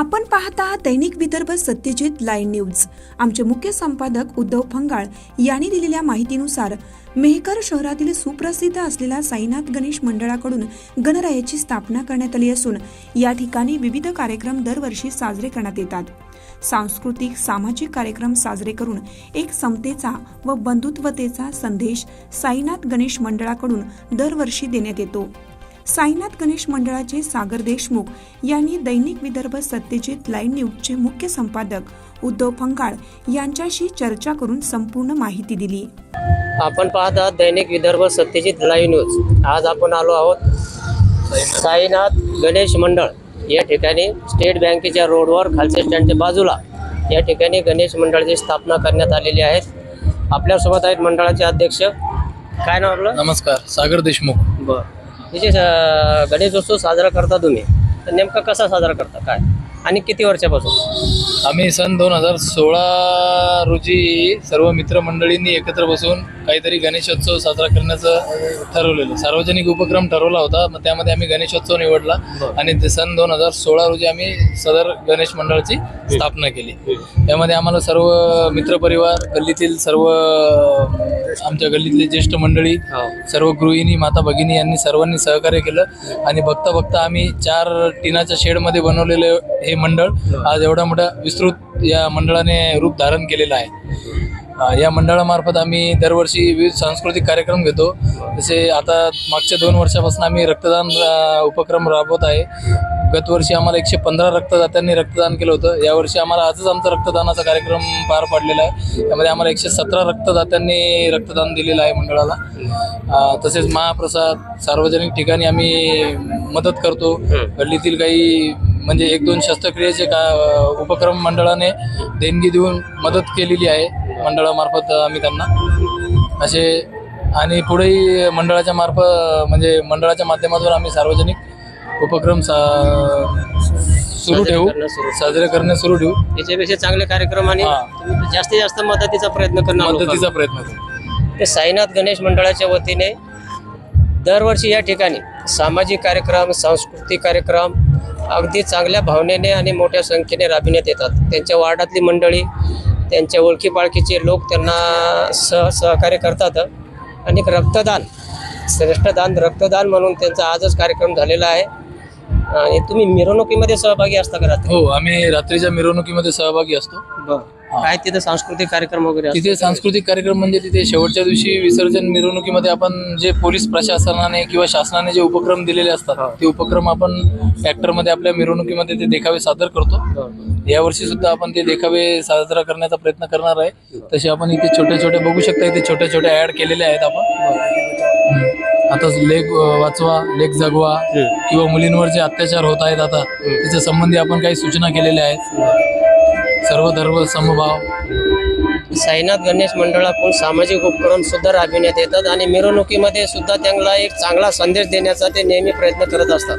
आपण पाहता दैनिक Vidarbha Satyajit live news. आमचे मुख्य संपादक उद्धव फंगाळ यांनी दिलेल्या माहितीनुसार मेहकर शहरातील सुप्रसिद्ध असलेल्या साईनाथ गणेश मंडळाकडून गणरायाची स्थापना करण्यात आली असून या ठिकाणी विविध कार्यक्रम दरवर्षी साजरे करण्यात येतात. सांस्कृतिक सामाजिक कार्यक्रम साजरे करून एक समतेचा व बंधुत्वतेचा संदेश साईनाथ गणेश मंडळाकडून दरवर्षी देण्यात येतो. साईनाथ गणेश मंडळाचे सागर देशमुख यांनी दैनिक विदर्भ सत्यजित लाईव्ह न्यूजचे मुख्य संपादक उद्धव फंगाळ यांच्याशी चर्चा करून संपूर्ण माहिती दिली. आपण पाहत आहात दैनिक विदर्भ सत्यजित लाईव्ह न्यूज. आज आपण आलो आहोत साईनाथ गणेश मंडळ या ठिकाणी स्टेट बँकेच्या रोडवर खालच्या स्टँडच्या बाजूला या ठिकाणी गणेश मंडळाची स्थापना करण्यात आलेली आहे. आपल्यासोबत आहेत मंडळाचे अध्यक्ष. काय नाव आपलं? नमस्कार सागर देशमुख. बरं. विशेष जे अं, गणेशोत्सव साजरा करता तुम्ही. तर नेमका कसा साजरा करता? काय? आणि किती वर्षापासून? आम्ही सन दोन हजार सोळा रोजी सर्व मित्रमंडळींनी एकत्र बसून काहीतरी गणेशोत्सव साजरा करण्याचं ठरवलेलं. सार्वजनिक उपक्रम ठरवला होता मग त्यामध्ये आम्ही गणेशोत्सव निवडला आणि ते सन दोन हजार सोळा रोजी आम्ही सदर गणेश मंडळाची स्थापना केली. त्यामध्ये आम्हाला सर्व मित्रपरिवार गल्लीतील सर्व आमच्या गल्लीतले ज्येष्ठ मंडळी सर्व गृहिणी माता भगिनी यांनी सर्वांनी सहकार्य केलं आणि बघता बघता आम्ही चार टिनाच्या शेडमध्ये बनवलेले हे मंडळ आज एवढा मोठा विस्तृत या मंडळाने रूप धारण केलेलं आहे. या मंडळामार्फत आम्ही दरवर्षी विविध सांस्कृतिक कार्यक्रम घेतो. जसे आता मागच्या दोन वर्षापासून आम्ही रक्तदान उपक्रम राबवत आहे. गत वर्षी आम्हाला एकशे पंधरा रक्तदात्यांनी रक्तदान केलं होतं. यावर्षी आम्हाला आजच आमचा रक्तदानाचा कार्यक्रम पार पाडलेला आहे. त्यामध्ये आम्हाला एकशे सतरा रक्तदात्यांनी रक्तदान दिलेलं आहे मंडळाला. तसेच महाप्रसाद सार्वजनिक ठिकाणी आम्ही मदत करतो. गल्लीतील काही म्हणजे एक दोन शस्त्रक्रियेचे का उपक्रम मंडळाने देणगी देऊन मदत केलेली आहे. मंडळामार्फत आम्ही त्यांना. असे आणि पुढेही मंडळाच्या मार्फत म्हणजे मंडळाच्या माध्यमातून आम्ही सार्वजनिक उपक्रम सा सुरू ठेवू. साजरे करणे सुरू ठेवू. याच्यापेक्षा चांगले कार्यक्रम आणि जास्तीत जास्त मदतीचा प्रयत्न करणार मदतीचा. प्रयत्न करू ते साईनाथ गणेश मंडळाच्या वतीने दरवर्षी या ठिकाणी सामाजिक कार्यक्रम सांस्कृतिक कार्यक्रम अगदी चांगल्या भावनेने आणि मोठ्या संख्येने राबविण्यात येतात. त्यांच्या वार्डातली मंडळी त्यांच्या ओळखी पाळखीचे लोक त्यांना सह सहकार्य करतात. आणि रक्तदान श्रेष्ठदान रक्तदान म्हणून त्यांचा आजच कार्यक्रम झालेला आहे. आणि तुम्ही मिरवणुकीमध्ये सहभागी असता का रात्री? हो आम्ही रात्रीच्या मिरवणुकीमध्ये सहभागी असतो. काय तिथं सांस्कृतिक कार्यक्रम वगैरे? तिथे सांस्कृतिक कार्यक्रम म्हणजे तिथे शेवटच्या दिवशी विसर्जन मिरवणुकीमध्ये आपण जे पोलीस प्रशासनाने किंवा शासनाने जे उपक्रम दिलेले असतात ते उपक्रम आपण ट्रॅक्टरमध्ये आपल्या मिरवणुकीमध्ये ते देखावे सादर करतो. यावर्षी सुद्धा आपण ते देखावे साजरा करण्याचा प्रयत्न करणार आहे. तसे आपण इथे छोटे छोटे बघू शकता इथे छोट्या छोट्या ऍड केलेल्या आहेत आपण. आता लेख वाचवा लेख जगवा किंवा मुलींवर जे अत्याचार होत आहेत आता त्याच्या संबंधी आपण काही सूचना केलेल्या आहेत. सर्व धर्म समभाव. साईनाथ गणेश मंडळाकडून सामाजिक उपक्रम सुद्धा राबविण्यात येतात आणि मिरवणुकीमध्ये सुद्धा त्यांना एक चांगला संदेश देण्याचा ते नेहमी प्रयत्न करत असतात.